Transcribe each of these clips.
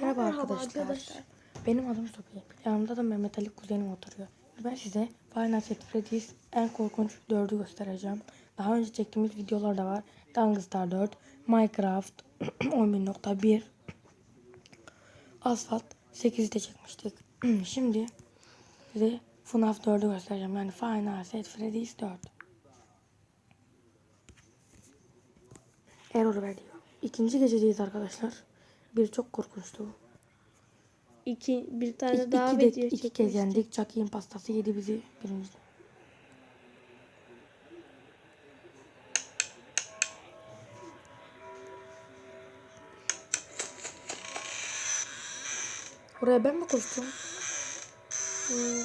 Merhaba, Merhaba arkadaşlar. arkadaşlar. Benim adım Sophie. Yanımda da Mehmet Ali kuzenim oturuyor. Ben size Five Nights at Freddy's en korkunç 4'ü göstereceğim. Daha önce çektiğimiz videolar da var. Gangstar 4, Minecraft 11.1, Asphalt 8'i de çekmiştik. Şimdi size FNAF 4'ü göstereceğim. Yani Five Nights at Freddy's 4. Error veriyor. İkinci gecedeyiz arkadaşlar. Bir çok korkunçtu. İki, bir tane İki, daha iki, de, video iki kez çekmiştik. yendik. Chucky'in pastası yedi bizi birinci. Oraya ben mi koştum? Hmm,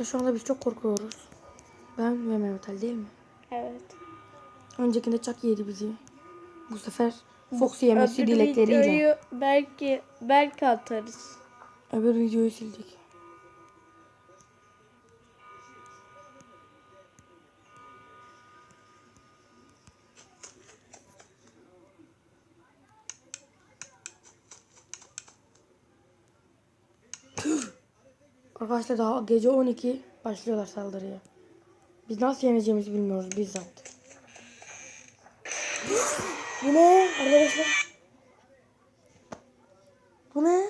İşte şu anda biz çok korkuyoruz. Ben ve Mehmet Ali değil mi? Evet. Öncekinde Chucky yedi bizi. Bu sefer Fox yemesi Öbür dilekleriyle. videoyu belki belki atarız. Öbür videoyu sildik. Arkadaşlar daha gece 12 başlıyorlar saldırıya. Biz nasıl yeneceğimizi bilmiyoruz bizzat. Bu ne arkadaşlar? Bu ne?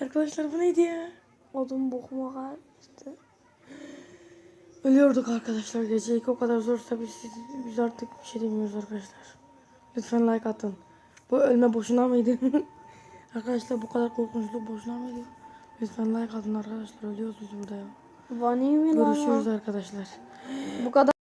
Arkadaşlar bu neydi ya? Odun bokuma karıştı. Ölüyorduk arkadaşlar gece iki o kadar zorsa biz, biz artık bir şey demiyoruz arkadaşlar. Lütfen like atın. Bu ölme boşuna mıydı? arkadaşlar bu kadar korkunçluk boşuna mıydı? Lütfen like atın arkadaşlar ölüyoruz biz burada ya. Görüşürüz arkadaşlar. Bu kadar